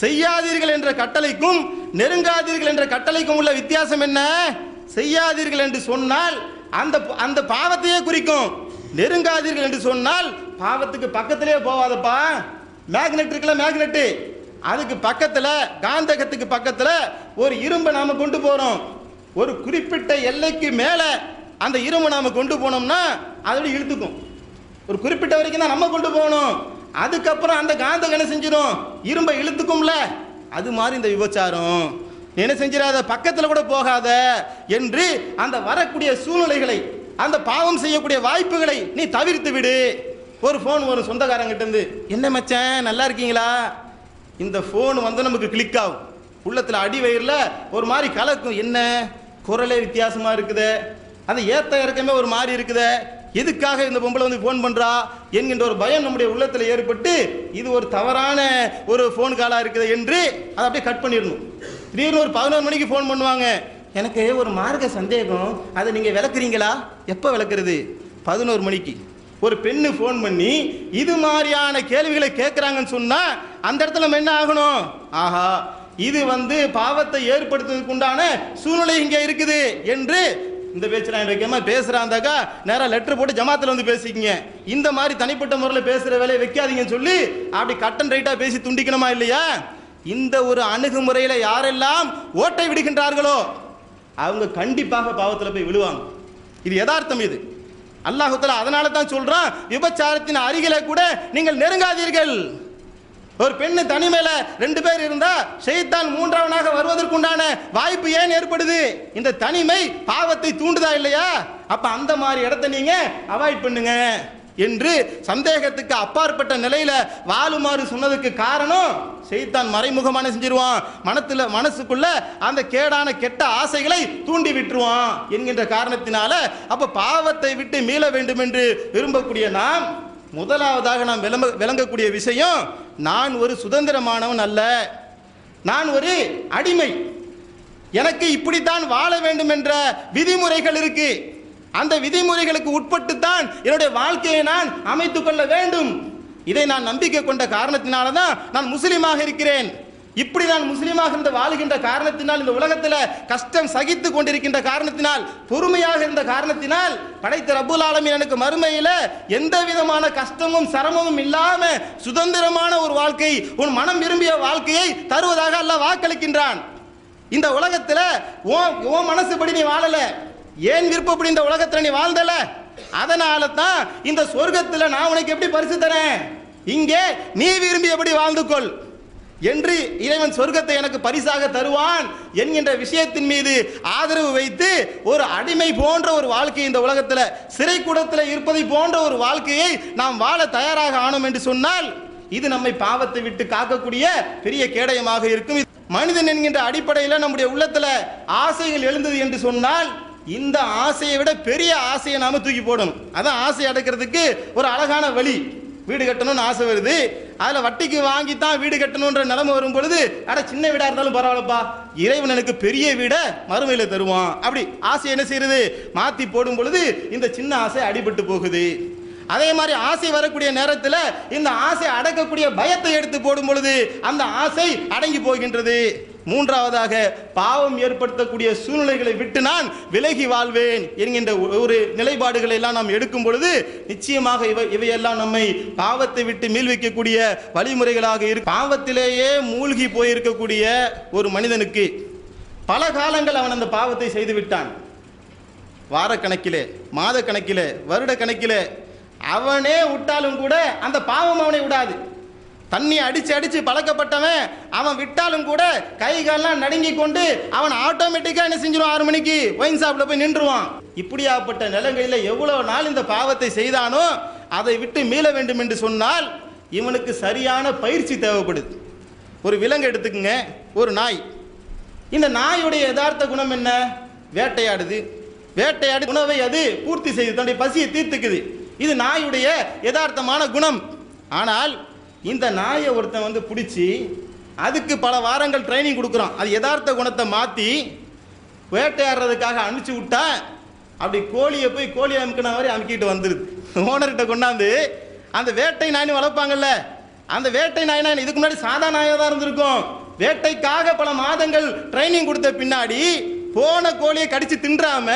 செய்யாதீர்கள் என்ற கட்டளைக்கும் நெருங்காதீர்கள் என்ற கட்டளைக்கும் உள்ள வித்தியாசம் என்ன? செய்யாதீர்கள் என்று சொன்னால் அந்த அந்த பாவத்தையே குறிக்கும். நெருங்காதீர்கள் என்று சொன்னால் பாவத்துக்கு பக்கத்திலே போவாதப்பா. மேக்னெட் இருக்குல்ல மேக்னெட்டு அதுக்கு பக்கத்தில் காந்தகத்துக்கு பக்கத்தில் ஒரு இரும்பை நாம் கொண்டு போகிறோம் ஒரு குறிப்பிட்ட எல்லைக்கு மேலே அந்த இரும்பை நாம் கொண்டு போனோம்னா அதோட இழுத்துக்கும். ஒரு குறிப்பிட்ட வரைக்கும் தான் நம்ம கொண்டு போகணும். அதுக்கப்புறம் அந்த காந்தம் என்ன செஞ்சிடும் இரும்பை இழுத்துக்கும்ல? அது மாதிரி இந்த விபச்சாரம். என்ன செஞ்சிடாத பக்கத்தில் கூட போகாத. என்று அந்த வரக்கூடிய சூழ்நிலைகளை அந்த பாவம் செய்யக்கூடிய வாய்ப்புகளை நீ தவிர்த்து விடு. ஒரு ஃபோன் வரும் சொந்தக்காரங்கிட்ட இருந்து என்ன மச்சான் நல்லா இருக்கீங்களா? இந்த ஃபோன் வந்து நமக்கு கிளிக் ஆகும். உள்ளத்தில் அடி வயிறில் ஒரு மாதிரி கலக்கும். என்ன? குரலே வித்தியாசமாக இருக்குது. அந்த ஏத்த இறக்கமே ஒரு மாதிரி இருக்குது. எதுக்காக இந்த பொம்பளை வந்து ஃபோன் பண்ணுறா என்கின்ற ஒரு பயம் நம்முடைய உள்ளத்தில் ஏற்பட்டு இது ஒரு தவறான ஒரு ஃபோன் காலாக இருக்குது என்று அதை அப்படியே கட் பண்ணிடணும். திடீர்னு ஒரு பதினோரு மணிக்கு ஃபோன் பண்ணுவாங்க. எனக்கு ஒரு மார்க்க சந்தேகம். அதை நீங்கள் விளக்குறீங்களா? எப்போ விளக்குறது? பதினோரு மணிக்கு. ஒரு பெண்ணு ஃபோன் பண்ணி இது மாதிரியான கேள்விகளை கேட்குறாங்கன்னு சொன்னால் அந்த இடத்துல நம்ம என்ன ஆகணும்? ஆஹா இது வந்து பாவத்தை ஏற்படுத்துவதற்கு உண்டான சூழ்நிலை இங்கே இருக்குது என்று இந்த பேச்சு நான் வைக்காம பேசுறாந்தாக்கா நேராக லெட்டர் போட்டு ஜமாத்துல வந்து பேசிக்கிங்க. இந்த மாதிரி தனிப்பட்ட முறையில் பேசுற வேலையை வைக்காதீங்கன்னு சொல்லி அப்படி கட்டன் ரைட்டா பேசி துண்டிக்கணுமா இல்லையா? இந்த ஒரு அணுகுமுறையில யாரெல்லாம் ஓட்டை விடுகின்றார்களோ அவங்க கண்டிப்பாக பாவத்தில் போய் விழுவாங்க. இது யதார்த்தம் இது. அல்லாஹுத்தலா அதனால தான் சொல்றான் விபச்சாரத்தின் அருகில கூட நீங்கள் நெருங்காதீர்கள். ஒரு பெண்ணு தனிமையில ரெண்டு பேர் இருந்தா செய்தான் மூன்றாவனாக வருவதற்குண்டான வாய்ப்பு ஏன் ஏற்படுது? இந்த தனிமை பாவத்தை தூண்டுதா இல்லையா? அப்ப அந்த மாதிரி இடத்த நீங்க அவாய்ட் பண்ணுங்க. என்று சந்தேகத்துக்கு அப்பாற்பட்ட நிலையில வாழுமாறு சொன்னதுக்கு காரணம் செய்தான் மறைமுகமான செஞ்சிருவான்? மனத்துல மனசுக்குள்ள அந்த கேடான கெட்ட ஆசைகளை தூண்டி விட்டுருவான் என்கின்ற காரணத்தினால அப்ப பாவத்தை விட்டு மீள வேண்டும் என்று விரும்பக்கூடிய நாம் முதலாவதாக நாம் விளம்ப விளங்கக்கூடிய விஷயம் நான் ஒரு சுதந்திரமானவன் அல்ல. நான் ஒரு அடிமை. எனக்கு இப்படித்தான் வாழ வேண்டும் என்ற விதிமுறைகள் இருக்கு. அந்த விதிமுறைகளுக்கு உட்பட்டு தான் என்னுடைய வாழ்க்கையை நான் அமைத்துக் கொள்ள வேண்டும். இதை நான் நம்பிக்கை கொண்ட காரணத்தினால தான் நான் முஸ்லீமாக இருக்கிறேன். இப்படி நான் முஸ்லீமாக இருந்து வாழுகின்ற காரணத்தினால் இந்த உலகத்தில் கஷ்டம் சகித்து கொண்டிருக்கின்ற காரணத்தினால் பொறுமையாக இருந்த காரணத்தினால் படைத்த ரபுல் ஆலமின் எனக்கு மறுமையில் எந்த விதமான கஷ்டமும் சிரமமும் இல்லாம சுதந்திரமான ஒரு வாழ்க்கை உன் மனம் விரும்பிய வாழ்க்கையை தருவதாக அல்லாஹ் வாக்களிக்கின்றான். இந்த உலகத்தில் ஓ உன் மனசுபடி நீ வாழல. ஏன் விருப்பப்படி இந்த உலகத்தில் நீ வாழ்ந்தல? அதனால தான் இந்த சொர்க்கத்தில் நான் உனக்கு எப்படி பரிசு தரேன்? இங்கே நீ விரும்பியபடி வாழ்ந்து கொள். என்று இறைவன் சொர்க்கத்தை எனக்கு பரிசாக தருவான் என்கின்ற விஷயத்தின் மீது ஆதரவு வைத்து ஒரு அடிமை போன்ற ஒரு வாழ்க்கை இந்த உலகத்தில் சிறைக்கூடத்தில் இருப்பதை போன்ற ஒரு வாழ்க்கையை நாம் வாழ தயாராக ஆனோம் என்று சொன்னால் இது நம்மை பாவத்தை விட்டு காக்கக்கூடிய பெரிய கேடயமாக இருக்கும். மனிதன் என்கின்ற அடிப்படையில் நம்முடைய உள்ளத்தில் ஆசைகள் எழுந்தது என்று சொன்னால் இந்த ஆசையை விட பெரிய ஆசையை நாம தூக்கி போடணும். அதான் ஆசை அடக்கிறதுக்கு ஒரு அழகான வழி. வீடு கட்டணும்னு ஆசை வருது. அதில் வட்டிக்கு வாங்கி தான் வீடு கட்டணுன்ற நிலைமை வரும் பொழுது அட சின்ன வீடாக இருந்தாலும் பரவாயில்லப்பா இறைவன் எனக்கு பெரிய வீடை மறுமையில் தருவான். அப்படி ஆசை என்ன செய்யுது? மாற்றி போடும் பொழுது இந்த சின்ன ஆசை அடிபட்டு போகுது. அதே மாதிரி ஆசை வரக்கூடிய நேரத்தில் இந்த ஆசை அடக்கக்கூடிய பயத்தை எடுத்து போடும் பொழுது அந்த ஆசை அடங்கி போகின்றது. மூன்றாவதாக பாவம் ஏற்படுத்தக்கூடிய சூழ்நிலைகளை விட்டு நான் விலகி வாழ்வேன் என்கின்ற ஒரு நிலைப்பாடுகளை எல்லாம் நாம் எடுக்கும் பொழுது நிச்சயமாக இவை இவையெல்லாம் நம்மை பாவத்தை விட்டு மீள்விக்கக்கூடிய வழிமுறைகளாக இருக்கு பாவத்திலேயே மூழ்கி போயிருக்கக்கூடிய ஒரு மனிதனுக்கு பல காலங்கள் அவன் அந்த பாவத்தை செய்து விட்டான். வாரக்கணக்கிலே மாத கணக்கிலே வருட கணக்கிலே அவனே விட்டாலும் கூட அந்த பாவம் அவனை விடாது. தண்ணி அடிச்சு அடிச்சு பழக்கப்பட்டவன் அவன் விட்டாலும் கூட கை கால்லாம் நடுங்கி கொண்டு அவன் ஆட்டோமேட்டிக்காக என்ன செஞ்சிடும் ஆறு மணிக்கு ஒயின் ஷாப்பில் போய் நின்றுவான் இப்படியாப்பட்ட நிலங்களில் எவ்வளோ நாள் இந்த பாவத்தை செய்தானோ அதை விட்டு மீள வேண்டும் என்று சொன்னால் இவனுக்கு சரியான பயிற்சி தேவைப்படுது. ஒரு விலங்கு எடுத்துக்கங்க ஒரு நாய். இந்த நாயுடைய யதார்த்த குணம் என்ன? வேட்டையாடுது. வேட்டையாடி உணவை அது பூர்த்தி செய்து தன்னுடைய பசியை தீர்த்துக்குது. இது நாயுடைய யதார்த்தமான குணம். ஆனால் இந்த நாயை ஒருத்தன் வந்து பிடிச்சி அதுக்கு பல வாரங்கள் ட்ரைனிங் கொடுக்குறான். அது யதார்த்த குணத்தை மாற்றி வேட்டையாடுறதுக்காக அனுப்பிச்சி விட்டா அப்படி கோழியை போய் கோழி அமுக்கின மாதிரி அமுக்கிட்டு வந்துடுது ஓனர்கிட்ட கொண்டாந்து அந்த வேட்டை நாய் வளர்ப்பாங்கல்ல அந்த வேட்டை நாயினா இதுக்கு முன்னாடி சாதா நாயாக தான் இருந்திருக்கும். வேட்டைக்காக பல மாதங்கள் ட்ரைனிங் கொடுத்த பின்னாடி போன கோழியை கடிச்சு தின்றாம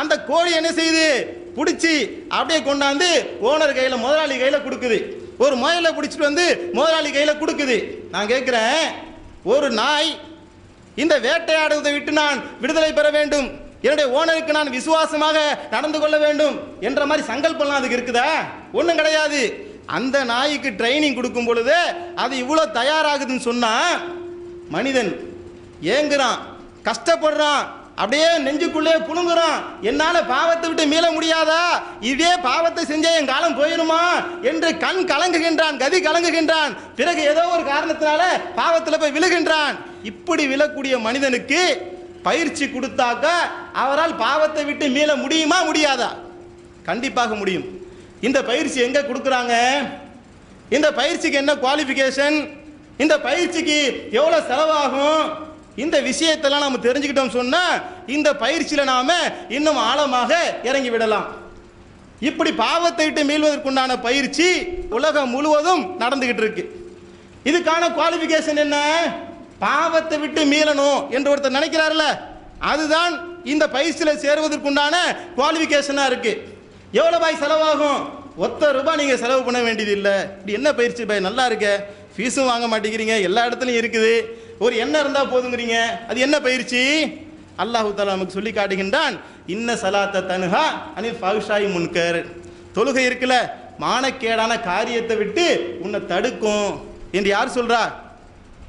அந்த கோழி என்ன செய்யுது? பிடிச்சி அப்படியே கொண்டாந்து ஓனர் கையில் முதலாளி கையில் கொடுக்குது. ஒரு முயலை பிடிச்சிட்டு வந்து முதலாளி கையில் கொடுக்குது. நான் கேட்குறேன் ஒரு நாய் இந்த வேட்டையாடுவதை விட்டு நான் விடுதலை பெற வேண்டும். என்னுடைய ஓனருக்கு நான் விசுவாசமாக நடந்து கொள்ள வேண்டும் என்ற மாதிரி சங்கல்பம்லாம் அதுக்கு இருக்குதா? ஒன்றும் கிடையாது. அந்த நாய்க்கு ட்ரைனிங் கொடுக்கும் பொழுது அது இவ்வளோ தயாராகுதுன்னு சொன்னால் மனிதன் ஏங்குறான் கஷ்டப்படுறான். அப்படியே நெஞ்சுக்குள்ளே புழுங்குறோம் என்னால் பாவத்தை விட்டு மீள முடியாதா? இதே பாவத்தை செஞ்சே என் காலம் போயிருமா என்று கண் கலங்குகின்றான் கதி கலங்குகின்றான். பிறகு ஏதோ ஒரு காரணத்தினால பாவத்தில் போய் விழுகின்றான். இப்படி விழக்கூடிய மனிதனுக்கு பயிற்சி கொடுத்தாக்க அவரால் பாவத்தை விட்டு மீள முடியுமா முடியாதா? கண்டிப்பாக முடியும். இந்த பயிற்சி எங்கே கொடுக்குறாங்க? இந்த பயிற்சிக்கு என்ன குவாலிஃபிகேஷன் இந்த பயிற்சிக்கு எவ்வளோ செலவாகும்? இந்த விஷயத்தெல்லாம் நம்ம தெரிஞ்சுக்கிட்டோம் சொன்னால் இந்த பயிற்சியில் நாம் இன்னும் ஆழமாக இறங்கி விடலாம். இப்படி பாவத்தை விட்டு மீள்வதற்குண்டான பயிற்சி உலகம் முழுவதும் நடந்துகிட்டு இருக்கு. இதுக்கான குவாலிஃபிகேஷன் என்ன? பாவத்தை விட்டு மீளணும் என்று ஒருத்தர் நினைக்கிறார்ல அதுதான் இந்த பயிற்சியில் சேருவதற்குண்டான குவாலிஃபிகேஷனாக இருக்கு. எவ்வளோ பாய் செலவாகும்? ஒத்த ரூபாய் நீங்கள் செலவு பண்ண வேண்டியது இல்லை இப்படி என்ன பயிற்சி? பாய் நல்லா இருக்க. ஃபீஸும் வாங்க மாட்டேங்கிறீங்க. எல்லா இடத்துலையும் இருக்குது. ஒரு எண்ணம் இருந்தால் போதுங்கிறீங்க. அது என்ன பயிற்சி? அல்லாஹு தாலா நமக்கு சொல்லி காட்டுகின்றான் இன்ன சலாத்த தனுஹா அனில் ஃபவுஷாய் முன்கர். தொழுகை இருக்குல்ல மானக்கேடான காரியத்தை விட்டு உன்னை தடுக்கும் என்று யார் சொல்றா?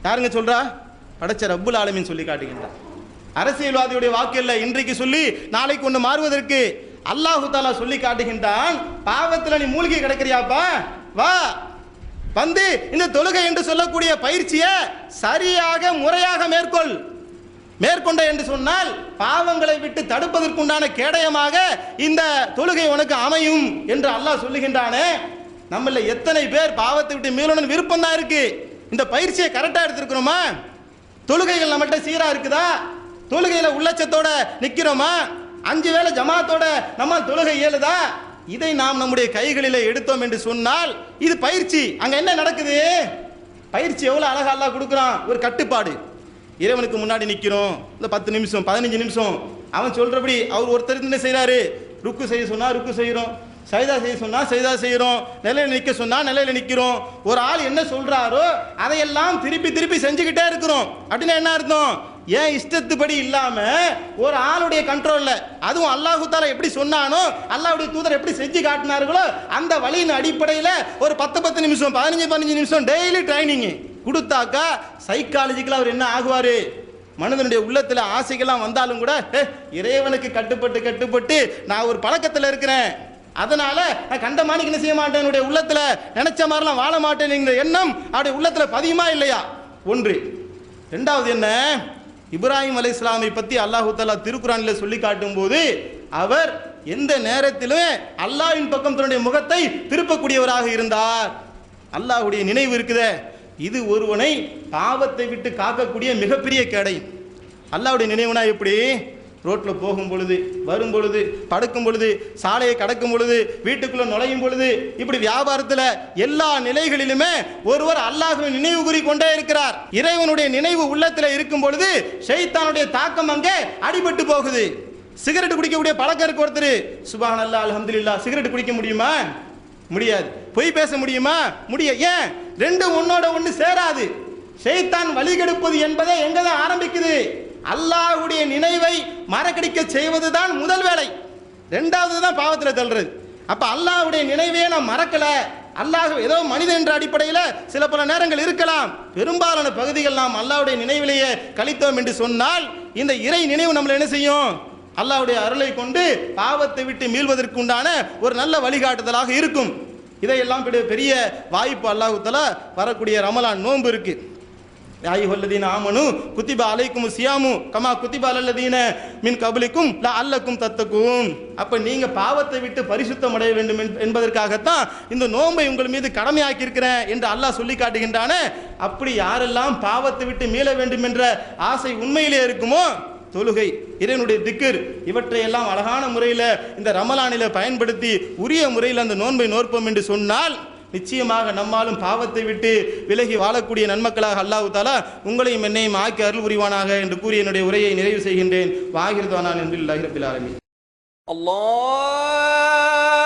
யாருங்க சொல்றா? படைச்ச ரப்புல் ஆலமின் சொல்லி காட்டுகின்றார் அரசியல்வாதியுடைய வாக்கு இல்லை இன்றைக்கு சொல்லி நாளைக்கு ஒன்று மாறுவதற்கு அல்லாஹு தாலா சொல்லி காட்டுகின்றான் பாவத்தில் நீ மூழ்கி கிடக்கிறியாப்பா? வா வந்து இந்த தொழுகை என்று சொல்லக்கூடிய பயிற்சியை சரியாக முறையாக மேற்கொள். மேற்கொண்ட என்று சொன்னால் பாவங்களை விட்டு தடுப்பதற்குண்டான கேடயமாக இந்த தொழுகை உனக்கு அமையும் என்று அல்லாஹ் சொல்லுகின்றானே. நம்மள எத்தனை பேர் பாவத்தை விட்டு மீளணும் விருப்பம் தான் இருக்கு. இந்த பயிற்சியை கரெக்டாக எடுத்துருக்கிறோமா? தொழுகைகள் நம்மகிட்ட சீராக இருக்குதா? தொழுகையில் உள்ளச்சத்தோட நிற்கிறோமா அஞ்சு வேளை ஜமாத்தோட நம்ம தொழுகை இயலுதா? இதை நாம் நம்முடைய கைகளிலே எடுத்தோம் என்று சொன்னால் இது பயிற்சி. அங்கே என்ன நடக்குது? பயிற்சி எவ்வளோ அழகா அல்லா கொடுக்குறான்? ஒரு கட்டுப்பாடு. இறைவனுக்கு முன்னாடி நிற்கிறோம் இந்த பத்து நிமிஷம் பதினஞ்சு நிமிஷம். அவன் சொல்கிறபடி அவர் ஒருத்தர் என்ன செய்கிறாரு ருக்கு செய்ய சொன்னால் ருக்கு செய்கிறோம் சைதா செய்ய சொன்னால் சைதா செய்கிறோம் நிலையில் நிற்க சொன்னால் நிலையில் நிற்கிறோம் ஒரு ஆள் என்ன சொல்கிறாரோ அதையெல்லாம் திருப்பி திருப்பி செஞ்சுக்கிட்டே இருக்கிறோம். அப்படின்னா என்ன அர்த்தம்? ஏன் இஷ்டத்துப்படி இல்லாம ஒரு ஆளுடைய கண்ட்ரோல்ல அதுவும் அல்லாஹு தாலா எப்படி சொன்னானோ அல்லாவுடைய தூதர் எப்படி செஞ்சு காட்டினார்களோ அந்த வழியின் அடிப்படையில் ஒரு பத்து பத்து நிமிஷம் பதினஞ்சு பதினஞ்சு நிமிஷம் டெய்லி ட்ரைனிங் கொடுத்தாக்கா சைக்காலஜிக்கலாக அவர் என்ன ஆகுவார்? மனிதனுடைய உள்ளத்தில் ஆசைகள்லாம் வந்தாலும் கூட இறைவனுக்கு கட்டுப்பட்டு கட்டுப்பட்டு நான் ஒரு பழக்கத்தில் இருக்கிறேன். அதனால நான் கண்டமானிக்கு என்ன செய்ய மாட்டேன்? என்னுடைய உள்ளத்துல நினைச்ச மாதிரிலாம் வாழ மாட்டேன் எண்ணம் அவருடைய உள்ளத்துல பதியுமா இல்லையா? ஒன்று. ரெண்டாவது என்ன? இப்ராஹிம் அலை இஸ்லாமை பற்றி அல்லாஹு தாலா திருக்குறானில் சொல்லி காட்டும் போது அவர் எந்த நேரத்திலும் அல்லாவின் பக்கம் தன்னுடைய முகத்தை திருப்பக்கூடியவராக இருந்தார். அல்லாஹ்வுடைய நினைவு இருக்குதே. இது ஒருவனை பாவத்தை விட்டு காக்கக்கூடிய மிகப்பெரிய கேடை. அல்லாவுடைய நினைவுனா எப்படி? ரோட்டில் போகும் பொழுது வரும் பொழுது படுக்கும் பொழுது சாலையை கடக்கும் பொழுது வீட்டுக்குள்ளே நுழையும் பொழுது இப்படி வியாபாரத்தில் எல்லா நிலைகளிலுமே ஒருவர் அல்லாஹுவை நினைவு கூறி கொண்டே இருக்கிறார். இறைவனுடைய நினைவு உள்ளத்தில் இருக்கும் பொழுது ஷெய்தானுடைய தாக்கம் அங்கே அடிபட்டு போகுது. சிகரெட் குடிக்கக்கூடிய பழக்கம் இருக்கு ஒருத்தர். சுபான் அல்லா அல்ஹம்துலில்லாஹ். சிகரெட் குடிக்க முடியுமா? முடியாது. பொய் பேச முடியுமா? முடிய. ஏன்? ரெண்டும் ஒன்னோட ஒன்று சேராது. ஷைத்தான் வழிகெடுப்பது என்பதே எங்கே தான் ஆரம்பிக்குது? அல்லாஹ்வுடைய நினைவை மறக்கடிக்க செய்வதுதான் முதல் வேலை. ரெண்டாவது தான் பாவத்தில் தள்ளுறது. அப்போ அல்லாஹுடைய நினைவே நான் மறக்கலை. அல்லாஹ் ஏதோ மனிதன் என்ற அடிப்படையில் சில பல நேரங்கள் இருக்கலாம். பெரும்பாலான பகுதிகள் நாம் அல்லாவுடைய நினைவிலேயே கழித்தோம் என்று சொன்னால் இந்த இறை நினைவு நம்மளை என்ன செய்யும்? அல்லாவுடைய அருளை கொண்டு பாவத்தை விட்டு மீள்வதற்கு உண்டான ஒரு நல்ல வழிகாட்டுதலாக இருக்கும். இதையெல்லாம் பெரிய- பெரிய வாய்ப்பு அல்லாஹுத்தலா வரக்கூடிய ரமலான் நோன்பு இருக்குது யாயுஹல்லதீன ஆமனு குத்திப அலைக்கும் சியாமு கமா குத்திப அலல்லதீன மின் கபலிக்கும் ல அல்லக்கும் தத்தக்கும் அப்போ நீங்கள் பாவத்தை விட்டு பரிசுத்தம் அடைய வேண்டும் என்பதற்காகத்தான் இந்த நோன்பை உங்கள் மீது கடமையாக்கி இருக்கிறேன் என்று அல்லாஹ் சொல்லி காட்டுகின்றானே. அப்படி யாரெல்லாம் பாவத்தை விட்டு மீள வேண்டும் என்ற ஆசை உண்மையிலே இருக்குமோ? தொழுகை இறைவனுடைய திக்கர் இவற்றையெல்லாம் அழகான முறையில் இந்த ரமலானில பயன்படுத்தி உரிய முறையில் அந்த நோன்பை நோற்போம் என்று சொன்னால் நிச்சயமாக நம்மாலும் பாவத்தை விட்டு விலகி வாழக்கூடிய நன்மக்களாக அல்லாஹு தாலா உங்களையும் என்னையும் ஆக்கி அருள் புரிவானாக என்று கூறி என்னுடைய உரையை நிறைவு செய்கின்றேன். வாகிர்தானான் என்று இல்லாஹிரபில் ஆரம்பி அல்லாஹ்